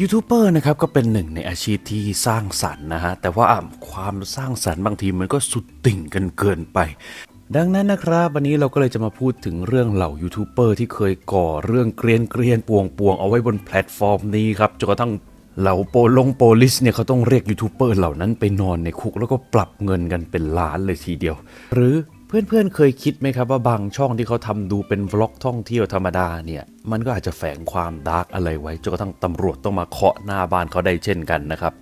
ยูทูบเบอร์นะครับก็เป็นหนึ่งในอาชีพที่สร้างสรรค์นะฮะ แต่ว่าความสร้างสรรค์บางทีมันก็สุดติ่งกันเกินไป ดังนั้นนะครับวันนี้เราก็เลยจะมาพูดถึงเรื่องเหล่ายูทูบเบอร์ที่เคยก่อเรื่องเกรียนเกรียนปวงปวงเอาไว้บนแพลตฟอร์มนี้ครับจนกระทั่งเหล่าโปลงโปลิสเนี่ยเขาต้องเรียกยูทูบเบอร์เหล่านั้นไปนอนในคุกแล้วก็ปรับเงินกันเป็นล้านเลยทีเดียว หรือ เพื่อนๆ เคยคิดไหมครับว่าบางช่องที่เขาทำดูเป็นวล็อกท่องเที่ยวธรรมดาเนี่ย มันก็อาจจะแฝงความดาร์กอะไรไว้จนกระทั่งตำรวจต้องมาเคาะหน้าบ้านเขาได้เช่นกันนะครับ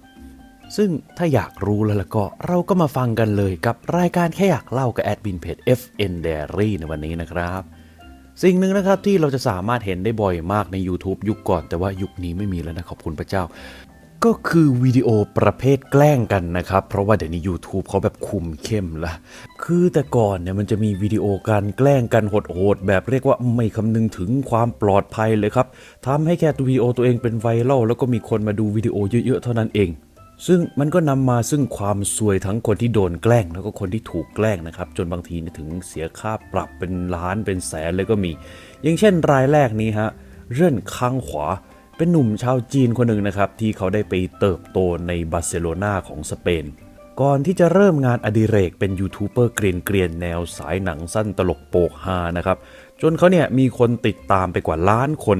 ซึ่งถ้าอยากรู้แล้วล่ะก็เราก็มาฟังกันเลยกับรายการแค่อยากเล่ากับแอดมินเพจ FN Diary ในวันนี้นะครับ สิ่งหนึ่งนะครับที่เราจะสามารถเห็นได้บ่อยมากใน YouTube ยุคก่อนแต่ว่ายุคนี้ไม่มีแล้วนะขอบคุณพระเจ้า ก็คือวิดีโอประเภทแกล้งกันนะครับ เพราะว่าเดี๋ยวนี้ YouTube เขาแบบคุมเข้มละคือแต่ก่อนเนี่ยมันจะมีวิดีโอการแกล้งกันโหดๆแบบเรียกว่าไม่คำนึงถึงความปลอดภัยเลยครับทำให้แค่ตัววิดีโอตัวเองเป็นไวรัลแล้วก็มีคนมาดูวิดีโอเยอะๆเท่านั้นเอง ซึ่งมันก็นำมาซึ่งความซวยทั้งคนที่โดนแกล้งแล้วก็คนที่ถูกแกล้งนะครับ จนบางทีถึงเสียค่าปรับเป็นล้านเป็นแสนเลยก็มี อย่างเช่นรายแรกนี้ฮะเรื่อนคังขวา เป็นหนุ่มชาวจีนคนหนึ่งนะครับ ที่เขาได้ไปเติบโตในบาร์เซโลนาของสเปน ก่อนที่จะเริ่มงานอดิเรกเป็นยูทูบเบอร์เกรียนเกรียนๆแนวสายหนังสั้นตลกโปกฮานะครับ จนเขาเนี่ยมีคนติดตามไปกว่าล้านคน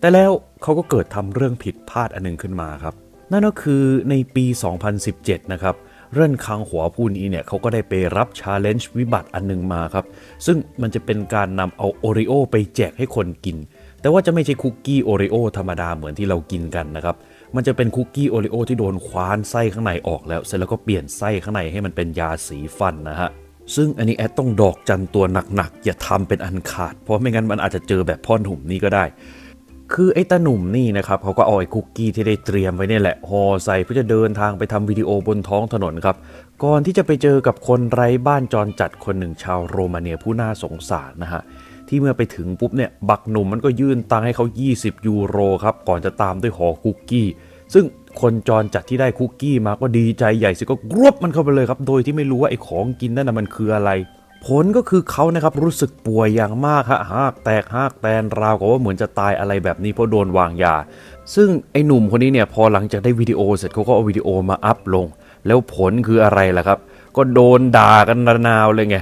แต่แล้วเขาก็เกิดทำเรื่องผิดพลาดอันหนึงขึ้นมาครับ นั่นก็คือในปี 2017 นะครับเรื่อนคังหัวผู้นี้เนี่ยเขาก็ได้ไปรับชาเลนจ์วิบัติอันหนึงมาครับ ซึ่งมันจะเป็นการนำเอาโอริโอไปแจกให้คนกิน แต่ว่าจะไม่ใช่คุกกี้โอริโอธรรมดาเหมือนที่เรากินกันนะครับ มันจะเป็นคุกกี้โอริโอที่โดนคว้านไส้ข้างในออกแล้ว เสร็จแล้วก็เปลี่ยนไส้ข้างในให้มันเป็นยาสีฟันนะฮะ ซึ่งอันนี้แอดต้องดอกจันตัวหนักๆ อย่าทำเป็นอันขาด เพราะไม่งั้นมันอาจจะเจอแบบพ่อหนุ่มนี่ก็ได้ คือไอ้ตาหนุ่มนี่นะครับเขาก็เอาไอ้คุกกี้ที่ได้เตรียมไว้เนี่ยแหละห่อใส่เพื่อจะเดินทางไปทำวิดีโอบนท้องถนนครับ ก่อนที่จะไปเจอกับคนไร้บ้านจรจัดคนหนึ่งชาวโรมาเนียผู้น่าสงสารนะฮะ ที่เมื่อไปถึงปุ๊บเนี่ยบักหนุ่มมันก็ยื่นตังให้เขา 20 ยูโรครับก่อนจะตามด้วยห่อคุกกี้ ซึ่งคนจรจัดที่ได้คุกกี้มาก็ดีใจใหญ่สิก็กรวบมันเข้าไปเลยครับโดยที่ไม่รู้ว่าไอ้ของกินนั่นนะมันคืออะไร ผลก็คือเขานะครับรู้สึกป่วยอย่างมากฮะหากแตกหากแตนราวกับว่าเหมือนจะตายอะไรแบบนี้เพราะโดนวางยา ซึ่งไอ้หนุ่มคนนี้เนี่ยพอหลังจากได้วิดีโอเสร็จเขาก็เอาวิดีโอมาอัพลง แล้วผลคืออะไรล่ะครับก็โดนด่ากันระนาวเลยไง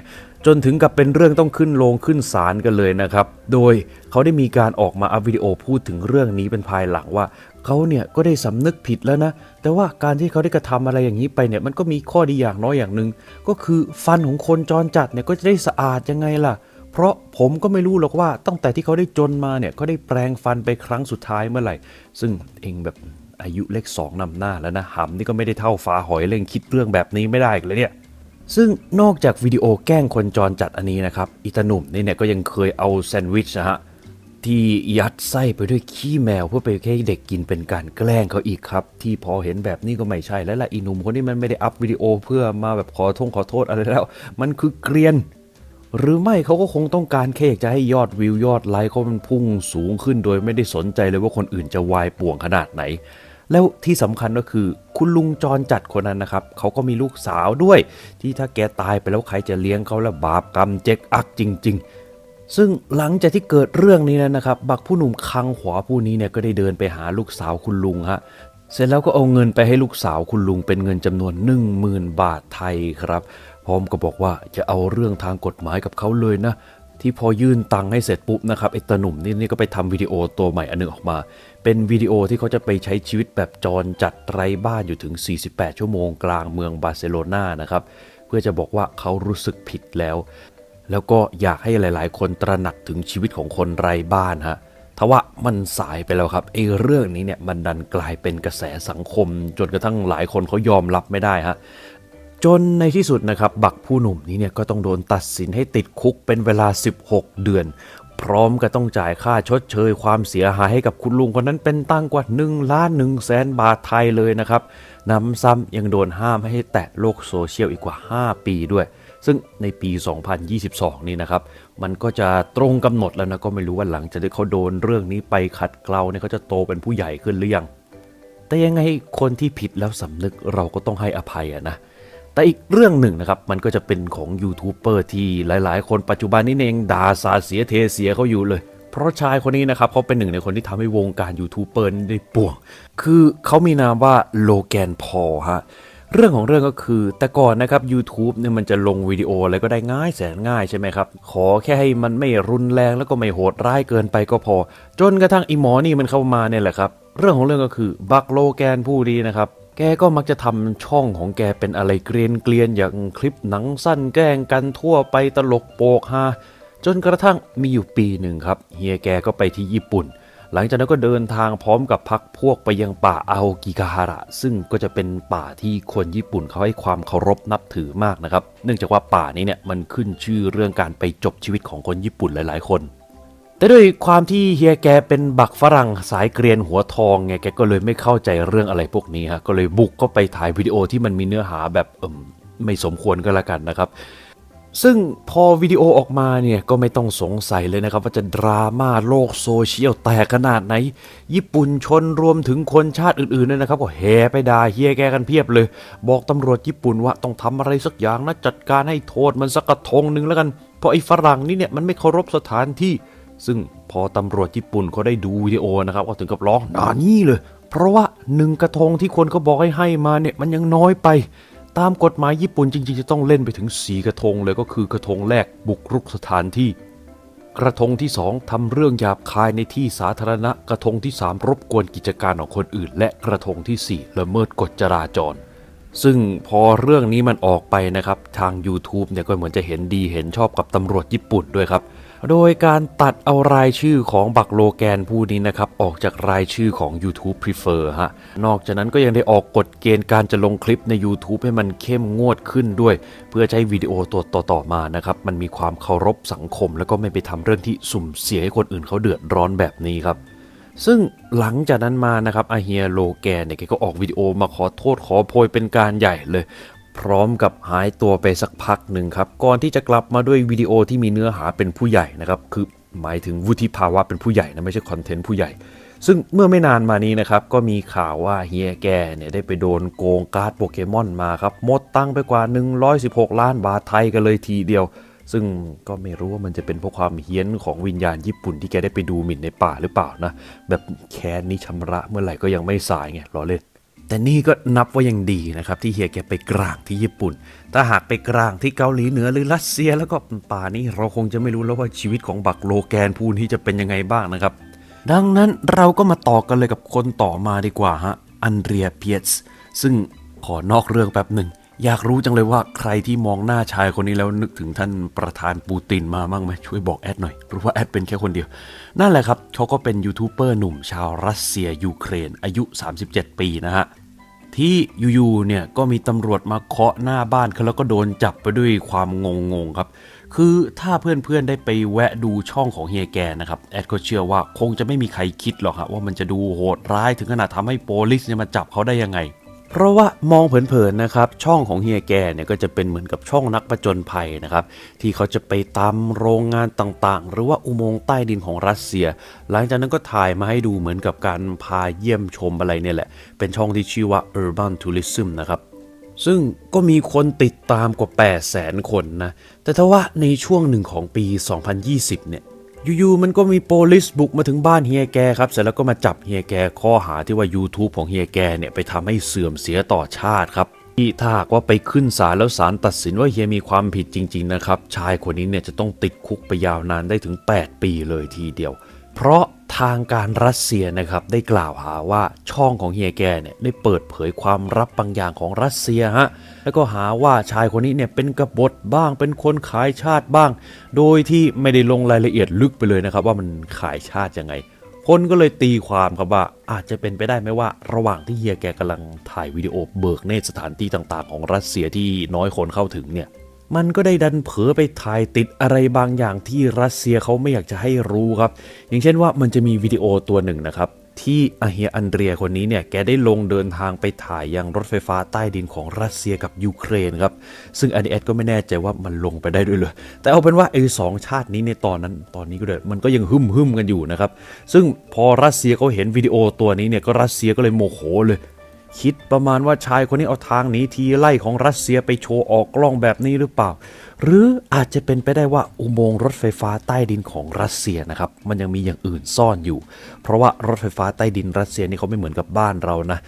จนถึงกับเป็นเรื่องต้องขึ้นโรงขึ้นศาลกันเลยนะครับ โดยเขาได้มีการออกมาอัพวิดีโอพูดถึงเรื่องนี้เป็นภายหลังว่าเขาเนี่ยก็ได้สำนึกผิดแล้วนะ แต่ว่าการที่เขาได้กระทำอะไรอย่างนี้ไปเนี่ยมันก็มีข้อดีอย่างน้อยอย่างหนึ่งก็คือฟันของคนจรจัดเนี่ยก็จะได้สะอาดยังไงล่ะ เพราะผมก็ไม่รู้หรอกว่าตั้งแต่ที่เขาได้จนมาเนี่ยเขาได้แปลงฟันไปครั้งสุดท้ายเมื่อไหร่ ซึ่งเองแบบอายุเลขสองนำหน้าแล้วนะหำนี่ก็ไม่ได้เท่าฟ้าหอยเล่งคิดเรื่องแบบนี้ไม่ได้อีกเลยเนี่ย ซึ่งนอกจากวิดีโอแกล้งคนจรจัดอันนี้นะครับ อิตาหนุ่มนี่เนี่ยก็ยังเคยเอาแซนด์วิชนะฮะที่ยัดไส้ไปด้วยขี้แมวเพื่อไปให้เด็กกินเป็นการแกล้งเขาอีกครับ ที่พอเห็นแบบนี้ก็ไม่ใช่แล้วล่ะอีหนุ่มคนนี้มันไม่ได้อัพวิดีโอเพื่อมาแบบขอโทษขอโทษอะไรแล้ว มันคือเกรียน หรือไม่เขาก็คงต้องการแค่อยากจะให้ยอดวิวยอดไลค์เขามันพุ่งสูงขึ้นโดยไม่ได้สนใจเลยว่าคนอื่นจะวายป่วงขนาดไหน แล้วที่สำคัญก็คือคุณลุงจรจัดคนนั้นนะครับเขาก็มีลูกสาวด้วย ที่ถ้าแกตายไปแล้วใครจะเลี้ยงเขาและบาปกรรมเจ๊กอักจริง ๆซึ่งหลังจากที่เกิดเรื่องนี้แล้วนะครับ บักผู้หนุ่มคังขวาผู้นี้เนี่ยก็ได้เดินไปหาลูกสาวคุณลุงฮะ เสร็จแล้วก็เอาเงินไปให้ลูกสาวคุณลุงเป็นเงินจำนวน 10,000 บาทไทยครับ พร้อมก็บอกว่าจะเอาเรื่องทางกฎหมายกับเขาเลยนะ ที่พอยื่นตังค์ให้เสร็จปุ๊บนะครับไอ้ตาหนุ่มนี่นี่ก็ไปทำวิดีโอตัวใหม่อันหนึงออกมา เป็นวิดีโอที่เขาจะไปใช้ชีวิตแบบจรจัดไร้บ้านอยู่ถึง 48 ชั่วโมงกลางเมืองบาร์เซโลนานะครับ เพื่อจะบอกว่าเขารู้สึกผิดแล้ว แล้วก็อยากให้หลาย ๆ คนตระหนักถึงชีวิตของคนไร้บ้านฮะทว่ามันสายไปแล้วครับไอ้เรื่องนี้เนี่ยมันดันกลายเป็นกระแสสังคม จนกระทั่งหลายคนเขายอมรับไม่ได้ฮะ จนในที่สุดนะครับ บักผู้หนุ่มนี้เนี่ยก็ต้องโดนตัดสินให้ติดคุกเป็นเวลา 16 เดือน พร้อมกับต้องจ่ายค่าชดเชยความเสียหายให้กับคุณลุงคนนั้นเป็นตั้งกว่า1ล้าน1แสนบาทไทยเลยนะครับนำซ้ำยังโดนห้ามให้แตะโลกโซเชียลอีกกว่า 5 ปีด้วย ซึ่งในปี 2022 นี้นะครับ มันก็จะตรงกำหนดแล้วนะก็ไม่รู้ว่าหลังจากที่เขาโดนเรื่องนี้ไปขัดเกลาเนี่ยเขาจะโตเป็นผู้ใหญ่ขึ้นหรือยังแต่ยังไงคนที่ผิดแล้วสำนึกเราก็ต้องให้อภัยอะนะ แต่อีกเรื่องหนึ่งนะครับ มันก็จะเป็นของยูทูบเบอร์ที่หลายๆ คนปัจจุบันนี้เองด่าสาเสียเทเสียเขาอยู่เลย เพราะชายคนนี้นะครับเขาเป็นหนึ่งในคนที่ทำให้วงการยูทูบเบอร์นี้ได้ป่วง คือเขามีนามว่าโลแกนพอลฮะเรื่องของเรื่องก็คือแต่ก่อนนะครับ YouTube เนี่ยมันจะลงวิดีโออะไรก็ได้ง่ายแสนง่ายใช่ไหมครับ ขอแค่ให้มันไม่รุนแรงแล้วก็ไม่โหดร้ายเกินไปก็พอ จนกระทั่งอีหมอนี่มันเข้ามาเนี่ยแหละครับ เรื่องของเรื่องก็คือบักโลแกนผู้ดีนะครับ แกก็มักจะทำช่องของแกเป็นอะไรเกรียนเกลียนๆอย่างคลิปหนังสั้นแกล้งกันทั่วไปตลกโปกฮาจนกระทั่งมีอยู่ปีหนึ่งครับเฮียแกก็ไปที่ญี่ปุ่น หลังจากนั้นก็เดินทางพร้อมกับพักพวกไปยังป่าอาโอกิกาฮาระ ซึ่งก็จะเป็นป่าที่คนญี่ปุ่นเขาให้ความเคารพนับถือมากนะครับ เนื่องจากว่าป่านี้เนี่ยมันขึ้นชื่อเรื่องการไปจบชีวิตของคนญี่ปุ่นหลาย ๆ คน แต่ด้วยความที่เฮียแกเป็นบักฝรั่งสายเกรียนหัวทองไงแกก็เลยไม่เข้าใจเรื่องอะไรพวกนี้ฮะก็เลยบุกก็ไปถ่ายวิดีโอที่มันมีเนื้อหาแบบเอมไม่สมควรก็แล้วกันนะครับ ซึ่งพอวิดีโอออกมาเนี่ยก็ไม่ต้องสงสัยเลยนะครับ ว่าจะดราม่าโลกโซเชียลแตกขนาดไหน ญี่ปุ่นชนรวมถึงคนชาติอื่นๆเนี่ยนะครับก็แห่ไปด่าเฮียแกกันเพียบเลย บอกตำรวจญี่ปุ่นว่าต้องทำอะไรสักอย่างนะจัดการให้โทษมันสักกระทงหนึ่งแล้วกันเพราะไอ้ฝรั่งนี่เนี่ยมันไม่เคารพสถานที่ ซึ่งพอตำรวจญี่ปุ่นเขาได้ดูวิดีโอนะครับก็ถึงกับร้องหนานี่เลย เพราะว่าหนึ่งกระทงที่คนเขาบอกให้ให้มาเนี่ยมันยังน้อยไป ตามกฎหมายญี่ปุ่นจริง ๆ จะต้องเล่นไปถึง4กระทงเลยก็คือกระทงแรกบุกรุกสถานที่ กระทงที่ 2ทำเรื่องหยาบคายในที่สาธารณะ กระทงที่ 3 รบกวนกิจการของคนอื่น และกระทงทีสี่ 4 ละเมิดกฎจราจรซึ่งพอเรื่องนี้มันออกไปนะครับ ทาง YouTube เนี่ยก็เหมือนจะเห็นดีเห็นชอบกับตำรวจญี่ปุ่นด้วยครับ โดยการตัดเอารายชื่อของบักโลแกนผู้นี้นะครับ ออกจากรายชื่อของ YouTube Prefer ฮะ นอกจากนั้นก็ยังได้ออกกฎเกณฑ์การจะลงคลิปใน YouTube ให้มันเข้มงวดขึ้นด้วย เพื่อใช้วิดีโอตัวต่อๆมานะครับ มันมีความเคารพสังคม แล้วก็ไม่ไปทำเรื่องที่สุ่มเสียให้คนอื่นเขาเดือดร้อนแบบนี้ครับซึ่งหลังจากนั้นมานะครับอาเฮียโลแกนเนี่ยแกก็ออกวิดีโอมาขอโทษขอโพยเป็นการใหญ่เลย พร้อมกับหายตัวไปสักพักหนึ่งครับก่อนที่จะกลับมาด้วยวิดีโอที่มีเนื้อหาเป็นผู้ใหญ่นะครับคือหมายถึงวุฒิภาวะเป็นผู้ใหญ่นะไม่ใช่คอนเทนต์ผู้ใหญ่ ซึ่งเมื่อไม่นานมานี้นะครับก็มีข่าวว่าเฮียแกเนี่ยได้ไปโดนโกงการ์ดโปเกมอนมาครับหมดตังค์ไปกว่า 116 ล้านบาทไทยกันเลยทีเดียว ซึ่งก็ไม่รู้ว่ามันจะเป็นเพราะความเฮี้ยนของวิญญาณญี่ปุ่นที่แกได้ไปดูหมิ่นในป่าหรือเปล่านะแบบแค้นนี้ชำระเมื่อไหร่ก็ยังไม่สายไงล้อเล่น แต่นี่ก็นับว่ายังดีนะครับ ที่เฮียแกไปกลางที่ญี่ปุ่น ถ้าหากไปกลางที่เกาหลีเหนือหรือรัสเซีย แล้วก็ป่านี้เราคงจะไม่รู้แล้วว่าชีวิตของบักโลแกนผู้นี้จะเป็นยังไงบ้างนะครับ ดังนั้นเราก็มาต่อกันเลยกับคนต่อมาดีกว่าฮะอันเดรียเพียสซึ่งขอนอกเรื่องแป๊บหนึ่ง อยากรู้จังเลยว่าใครที่มองหน้าชายคนนี้แล้วนึกถึงท่านประธานปูตินมาบ้างไหมช่วยบอกแอดหน่อยเพราะว่าแอดเป็นแค่คนเดียว นั่นแหละครับเขาก็เป็นยูทูบเบอร์หนุ่มชาวรัสเซียยูเครน อายุ 37 ปีนะฮะที่อยู่ๆเนี่ยก็มีตำรวจมาเคาะหน้าบ้านเขาแล้วก็โดนจับไปด้วยความงงๆครับ คือถ้าเพื่อนๆได้ไปแวะดูช่องของเฮียแกนะครับแอดก็เชื่อว่าคงจะไม่มีใครคิดหรอกฮะว่ามันจะดูโหดร้ายถึงขนาดทำให้โปลิสเนี่ยมาจับเขาได้ยังไง เพราะว่ามองเผินๆนะครับ ช่องของเฮียแกเนี่ยก็จะเป็นเหมือนกับช่องนักประจนภัยนะครับ ที่เขาจะไปตามโรงงานต่างๆ หรือว่าอุโมงค์ใต้ดินของรัสเซีย หลังจากนั้นก็ถ่ายมาให้ดูเหมือนกับการพาเยี่ยมชมอะไรเนี่ยแหละ เป็นช่องที่ชื่อว่า Urban Tourism นะครับซึ่งก็มีคนติดตามกว่า 8 0 0แสนคนนะ แต่ถ้าว่าในช่วงหนึ่งของปี 2020 เนี่ย อยู่ๆมันก็มีโปลิสบุกมาถึงบ้านเฮียแกครับ เสร็จแล้วก็มาจับเฮียแกข้อหาที่ว่า YouTube ของเฮียแกเนี่ยไปทำให้เสื่อมเสียต่อชาติครับที่ถ้าหากว่าไปขึ้นศาลแล้วศาลตัดสินว่าเฮียมีความผิดจริง ๆ นะครับ ชายคนนี้เนี่ยจะต้องติดคุกไปยาวนานได้ถึง 8 ปีเลยทีเดียว เพราะ ทางการรัสเซียนะครับได้กล่าวหาว่าช่องของเฮียแกเนี่ยได้เปิดเผยความลับบางอย่างของรัสเซียฮะแล้วก็หาว่าชายคนนี้เนี่ยเป็นกบฏบ้าง เป็นคนขายชาติบ้าง โดยที่ไม่ได้ลงรายละเอียดลึกไปเลยนะครับ ว่ามันขายชาติยังไง คนก็เลยตีความครับว่าอาจจะเป็นไปได้ไหมว่า ระหว่างที่เฮียแกกำลังถ่ายวิดีโอเบิกเนตรสถานที่ต่างๆ ของรัสเซียที่น้อยคนเข้าถึงเนี่ย มันก็ได้ดันเผลอไปถ่ายติดอะไรบางอย่างที่รัสเซียเขาไม่อยากจะให้รู้ครับ อย่างเช่นว่ามันจะมีวิดีโอตัวหนึ่งนะครับ ที่อาเฮียอันเดรียคนนี้เนี่ยแกได้ลงเดินทางไปถ่ายยังรถไฟฟ้าใต้ดินของรัสเซียกับยูเครนครับ ซึ่งอันนี้แอดก็ไม่แน่ใจว่ามันลงไปได้ด้วยเลย แต่เอาเป็นว่าไอ้สองชาตินี้ในตอนนั้น ตอนนี้ก็เดมันก็ยังหึ่มหึมกันอยู่นะครับ ซึ่งพอรัสเซียเขาเห็นวิดีโอตัวนี้เนี่ยก็รัสเซียก็เลยโมโหเลย คิดประมาณว่าชายคนนี้เอาทางหนีทีไล่ของรัสเซียไปโชว์ออกกล้องแบบนี้หรือเปล่า หรืออาจจะเป็นไปได้ว่าอุโมงค์รถไฟฟ้าใต้ดินของรัสเซียนะครับ มันยังมีอย่างอื่นซ่อนอยู่ เพราะว่ารถไฟฟ้าใต้ดินรัสเซียนี่เขาไม่เหมือนกับบ้านเรานะ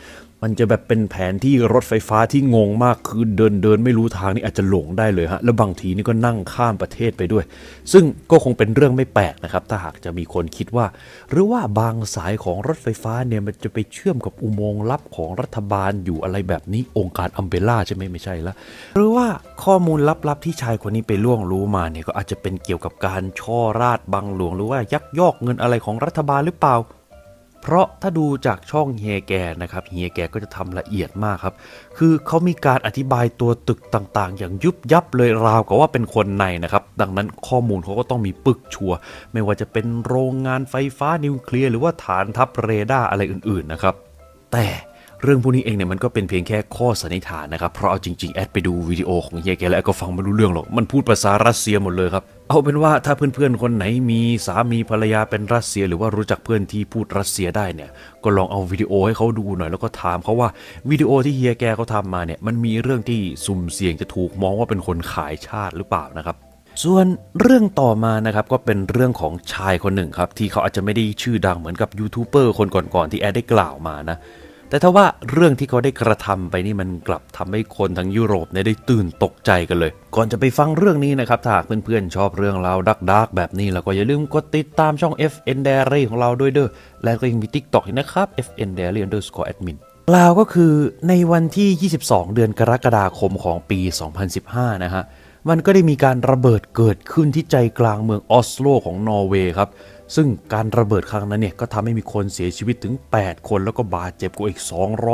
มันจะแบบเป็นแผนที่รถไฟฟ้าที่งงมากคือเดินเดินไม่รู้ทางนี่อาจจะหลงได้เลยฮะแล้วบางทีนี่ก็นั่งข้ามประเทศไปด้วย ซึ่งก็คงเป็นเรื่องไม่แปลกนะครับ ถ้าหากจะมีคนคิดว่า หรือว่าบางสายของรถไฟฟ้าเนี่ยมันจะไปเชื่อมกับอุโมงค์ลับของรัฐบาลอยู่อะไรแบบนี้องค์การอัมเบล่าใช่ไหมไม่ใช่ละหรือว่าข้อมูลลับๆที่ชายคนนี้ไปล่วงรู้มาเนี่ยก็อาจจะเป็นเกี่ยวกับการช่อราดบังหลวง หรือว่ายักยอกเงินอะไรของรัฐบาลหรือเปล่า เพราะถ้าดูจากช่องเฮียแกนะครับเฮียแกก็จะทำละเอียดมากครับ คือเขามีการอธิบายตัวตึกต่างๆ อย่างยุบยับเลยราวกับว่าเป็นคนในนะครับ ดังนั้นข้อมูลเขาก็ต้องมีปึกชัว ไม่ว่าจะเป็นโรงงานไฟฟ้านิวเคลียร์หรือว่าฐานทัพเรดาร์อะไรอื่นๆนะครับ แต่ เรื่องพวกนี้เองเนี่ยมันก็เป็นเพียงแค่ข้อสันนิษฐานนะครับ เพราะเอาจริงๆ แอดไปดูวิดีโอของเฮียแกแล้วก็ฟังไม่รู้เรื่องหรอก มันพูดภาษารัสเซียหมดเลยครับ เอาเป็นว่าถ้าเพื่อนๆ คนไหนมีสามีภรรยาเป็นรัสเซีย หรือว่ารู้จักเพื่อนที่พูดรัสเซียได้เนี่ย ก็ลองเอาวิดีโอให้เขาดูหน่อยแล้วก็ถามเขาว่าวิดีโอที่เฮียแกเขาทำมาเนี่ยมันมีเรื่องที่สุ่มเสี่ยงจะถูกมองว่าเป็นคนขายชาติหรือเปล่านะครับส่วนเรื่องต่อมานะครับก็เป็นเรื่องของชายคนหนึ่งครับ ที่เขาอาจจะไม่ได้ชื่อดังเหมือนกับยูทูบเบอร์คนก่อนๆที่แอดได้กล่าวมานะ แต่ถ้าว่าเรื่องที่เขาได้กระทำไปนี่มันกลับทำให้คนทั้งยุโรปเนี่ยได้ตื่นตกใจกันเลย ก่อนจะไปฟังเรื่องนี้นะครับถ้าเพื่อนๆชอบเรื่องราวดักดักๆแบบนี้แล้วก็อย่าลืมกดติดตามช่อง FN Diary ของเราด้วยเด้อและก็ยังมี TikTok อีกนะครับ FN Diary underscore admin กล่าวก็คือในวันที่ 22 เดือนกรกฎาคมของปี 2015 นะฮะ มันก็ได้มีการระเบิดเกิดขึ้นที่ใจกลางเมืองออสโลของนอร์เวย์ครับ ซึ่งการระเบิดครั้งนั้นเนี่ยก็ทำให้มีคนเสียชีวิตถึง 8 คนแล้วก็บาดเจ็บกว่าอีก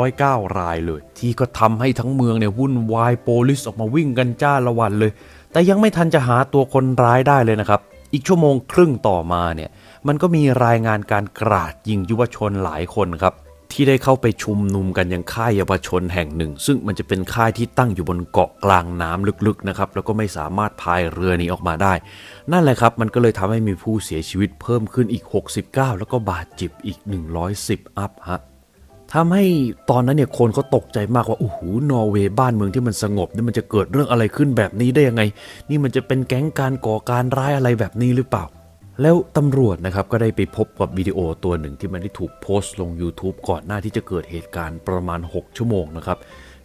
209 รายเลย ที่ก็ทำให้ทั้งเมืองเนี่ยวุ่นวายโปลิสออกมาวิ่งกันจ้าละวันเลย แต่ยังไม่ทันจะหาตัวคนร้ายได้เลยนะครับ อีกชั่วโมงครึ่งต่อมาเนี่ยมันก็มีรายงานการกราดยิงยุวชนหลายคนครับ ที่ได้เข้าไปชุมนุมกันยังค่ายเยาวชนแห่งหนึ่ง ซึ่งมันจะเป็นค่ายที่ตั้งอยู่บนเกาะกลางน้ำลึกๆนะครับแล้วก็ไม่สามารถพายเรือนี้ออกมาได้ นั่นแหละครับมันก็เลยทำให้มีผู้เสียชีวิตเพิ่มขึ้นอีก 69 แล้วก็บาดเจ็บอีก 110 อัพฮะทำให้ตอนนั้นเนี่ยคนเขาตกใจมากว่าโอ้โหนอร์เวย์บ้านเมืองที่มันสงบนี่มันจะเกิดเรื่องอะไรขึ้นแบบนี้ได้ยังไง นี่มันจะเป็นแก๊งการก่อการร้ายอะไรแบบนี้หรือเปล่า แล้วตำรวจนะครับก็ได้ไปพบกับวิดีโอตัวหนึ่งที่มันได้ถูกโพสต์ลง YouTube ก่อนหน้าที่จะเกิดเหตุการณ์ประมาณ 6 ชั่วโมงนะครับ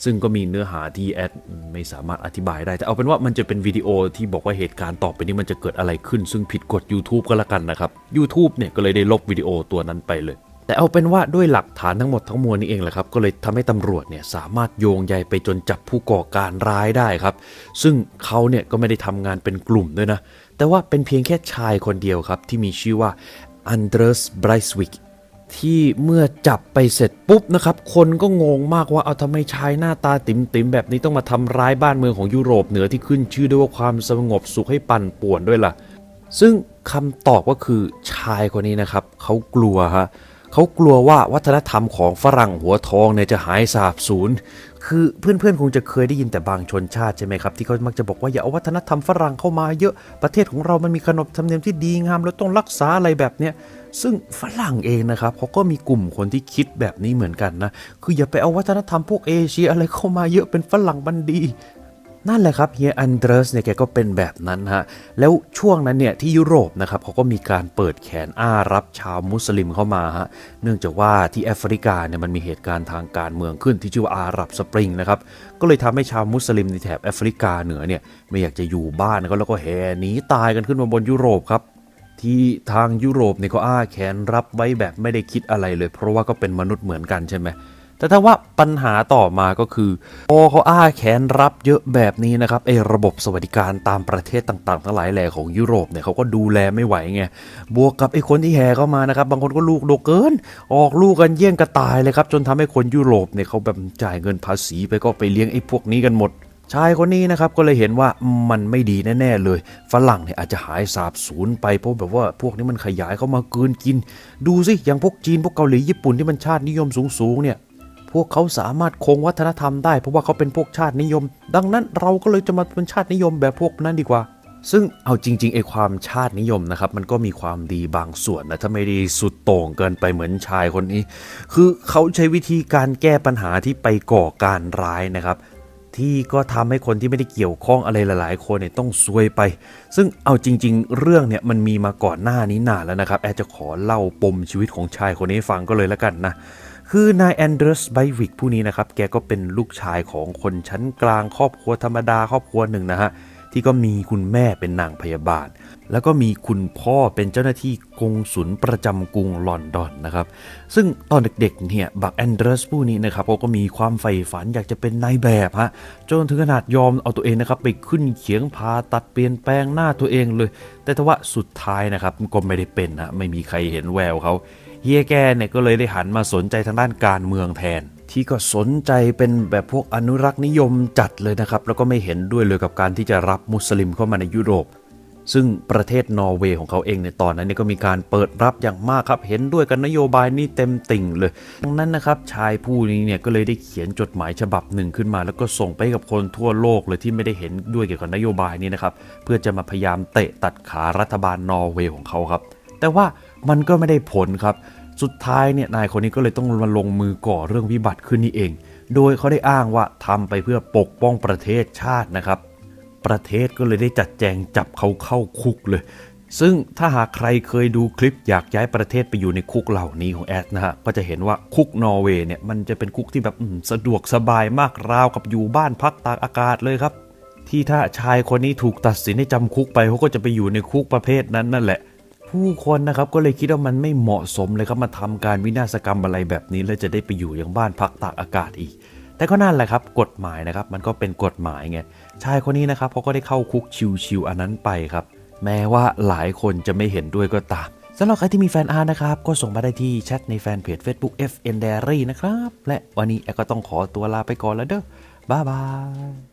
ซึ่งก็มีเนื้อหาที่แอดไม่สามารถอธิบายได้ แต่เอาเป็นว่ามันจะเป็นวิดีโอที่บอกว่าเหตุการณ์ต่อไปนี้มันจะเกิดอะไรขึ้น ซึ่งผิดกฎ YouTube ก็แล้วกันนะครับ YouTube เนี่ยก็เลยได้ลบวิดีโอตัวนั้นไปเลย แต่เอาเป็นว่าด้วยหลักฐานทั้งหมดทั้งมวลนี้เองแหละครับก็เลยทำให้ตำรวจเนี่ยสามารถโยงใยไปจนจับผู้ก่อการร้ายได้ครับ ซึ่งเขาเนี่ยก็ไม่ได้ทำงานเป็นกลุ่มด้วยนะ แต่ว่าเป็นเพียงแค่ชายคนเดียวครับ ที่มีชื่อว่าอันเดรสไบรสวิกที่เมื่อจับไปเสร็จปุ๊บนะครับ คนก็งงมากว่าเอาทำไมชายหน้าตาติ๋มติมแบบนี้ต้องมาทำร้ายบ้านเมืองของยุโรปเหนือที่ขึ้นชื่อด้วยว่าความสงบสุขให้ปั่นป่วนด้วยล่ะ ซึ่งคำตอบก็คือชายคนนี้นะครับ เขากลัวฮะเขากลัวว่าวัฒนธรรมของฝรั่งหัวทองเนี่ยจะหายสาบสูญ คือเพื่อนๆคงจะเคยได้ยินแต่บางชนชาติใช่ไหมครับที่เขามักจะบอกว่าอย่าเอาวัฒนธรรมฝรั่งเข้ามาเยอะประเทศของเรามันมีขนบธรรมเนียมที่ดีงามเราต้องรักษาอะไรแบบเนี้ยซึ่งฝรั่งเองนะครับเขาก็มีกลุ่มคนที่คิดแบบนี้เหมือนกันนะคืออย่าไปเอาวัฒนธรรมพวกเอเชียอะไรเข้ามาเยอะเป็นฝรั่งบันดี นั่นแหละครับเฮียอันเดรสเนี่ยแกก็เป็นแบบนั้นฮะ แล้วช่วงนั้นเนี่ยที่ยุโรปนะครับเขาก็มีการเปิดแขนอ้ารับชาวมุสลิมเข้ามาฮะ เนื่องจากว่าที่แอฟริกาเนี่ยมันมีเหตุการณ์ทางการเมืองขึ้นที่ชื่อว่าอาหรับสปริงนะครับ ก็เลยทำให้ชาวมุสลิมในแถบแอฟริกาเหนือเนี่ยไม่อยากจะอยู่บ้านก็แล้วก็แห่หนีตายกันขึ้นมาบนยุโรปครับที่ทางยุโรปเนี่ยก็อ้าแขนรับไว้แบบไม่ได้คิดอะไรเลย เพราะว่าก็เป็นมนุษย์เหมือนกันใช่ไหม แต่ถ้าว่าปัญหาต่อมาก็คือพอเขาอ้าแขนรับเยอะแบบนี้นะครับไอ้ระบบสวัสดิการตามประเทศต่างๆทั้งหลายแหล่ของยุโรปเนี่ยเขาก็ดูแลไม่ไหวไงบวกกับไอ้คนที่แห่เข้ามานะครับบางคนก็ลูกโดกเกิน ออกลูกกันเยี่ยงกระต่ายเลยครับจนทำให้คนยุโรปเนี่ยเขาแบบจ่ายเงินภาษีไปก็ไปเลี้ยงไอ้พวกนี้กันหมดชายคนนี้นะครับก็เลยเห็นว่ามันไม่ดีแน่ๆเลย ฝรั่งเนี่ยอาจจะหายสาบสูญไปเพราะแบบว่าพวกนี้มันขยายเข้ามาเกินกิน ดูสิอย่างพวกจีนพวกเกาหลีญี่ปุ่นที่มันชาตินิยมสูงๆเนี่ย พวกเขาสามารถคงวัฒนธรรมได้เพราะว่าเขาเป็นพวกชาตินิยม ดังนั้นเราก็เลยจะมาเป็นชาตินิยมแบบพวกนั้นดีกว่า ซึ่งเอาจริงๆไอความชาตินิยมนะครับ มันก็มีความดีบางส่วนนะถ้าไม่ได้สุดโต่งเกินไปเหมือนชายคนนี้ คือเขาใช้วิธีการแก้ปัญหาที่ไปก่อการร้ายนะครับที่ก็ทำให้คนที่ไม่ได้เกี่ยวข้องอะไรหลาย ๆ คนเนี่ยต้องซวยไป ซึ่งเอาจริง ๆ เรื่องเนี่ยมันมีมาก่อนหน้านี้นานแล้วนะครับ แอดจะขอเล่าปมชีวิตของชายคนนี้ฟังก็เลยแล้วกันนะ คือนายแอนเดรสไบวิกผู้นี้นะครับ แกก็เป็นลูกชายของคนชั้นกลางครอบครัวธรรมดาครอบครัวหนึ่งนะฮะ ที่ก็มีคุณแม่เป็นนางพยาบาล แล้วก็มีคุณพ่อเป็นเจ้าหน้าที่กงสุลประจำกรุงลอนดอนนะครับ ซึ่งตอนเด็กๆเนี่ยบักแอนเดรสผู้นี้นะครับเขาก็มีความใฝ่ฝันอยากจะเป็นนายแบบฮะจนถึงขนาดยอมเอาตัวเองนะครับไปขึ้นเขียงพาตัดเปลี่ยนแปลงหน้าตัวเองเลย แต่ทว่าสุดท้ายนะครับก็ไม่ได้เป็นนะไม่มีใครเห็นแววเขา เฮียแกเนี่ยก็เลยได้หันมาสนใจทางด้านการเมืองแทน ที่ก็สนใจเป็นแบบพวกอนุรักษ์นิยมจัดเลยนะครับ แล้วก็ไม่เห็นด้วยเลยกับการที่จะรับมุสลิมเข้ามาในยุโรป ซึ่งประเทศนอร์เวย์ของเขาเองในตอนนั้นเนี่ยก็มีการเปิดรับอย่างมากครับเห็นด้วยกับนโยบายนี้เต็มติ่งเลยดังนั้นนะครับชายผู้นี้เนี่ยก็เลยได้เขียนจดหมายฉบับหนึ่งขึ้นมา แล้วก็ส่งไปกับคนทั่วโลกเลยที่ไม่ได้เห็นด้วยเกี่ยวกับนโยบายนี้นะครับเพื่อจะมาพยายามเตะตัดขารัฐบาลนอร์เวย์ของเขาครับ แต่ว่ามันก็ไม่ได้ผลครับ สุดท้ายเนี่ยนายคนนี้ก็เลยต้องมาลงมือก่อเรื่องวิบัติขึ้นนี่เอง โดยเขาได้อ้างว่าทำไปเพื่อปกป้องประเทศชาตินะครับ ประเทศก็เลยได้จัดแจงจับเขาเข้าคุกเลย ซึ่งถ้าหากใครเคยดูคลิปอยากย้ายประเทศไปอยู่ในคุกเหล่านี้ของแอดนะฮะก็จะเห็นว่าคุกนอร์เวย์เนี่ยมันจะเป็นคุกที่แบบสะดวกสบายมากราวกับอยู่บ้านพักตากอากาศเลยครับที่ถ้าชายคนนี้ถูกตัดสินให้จำคุกไปเขาก็จะไปอยู่ในคุกประเภทนั้นนั่นแหละ ผู้คนนะครับก็เลยคิดว่ามันไม่เหมาะสมเลยครับมาทำการวินาศกรรมอะไรแบบนี้ แล้วจะได้ไปอยู่อย่างบ้านพักตากอากาศอีก แต่ก็นั่นแหละครับกฎหมายนะครับมันก็เป็นกฎหมายไงชายคนนี้นะครับเขาก็ได้เข้าคุกชิวๆอันนั้นไปครับ แม้ว่าหลายคนจะไม่เห็นด้วยก็ตามสำหรับใครที่มีแฟนอาร์นะครับ ก็ส่งมาได้ที่แชทในแฟนเพจ Facebook FN Diary นะครับ และวันนี้แอก็ต้องขอตัวลาไปก่อนแล้วเด้อบ๊ายบาย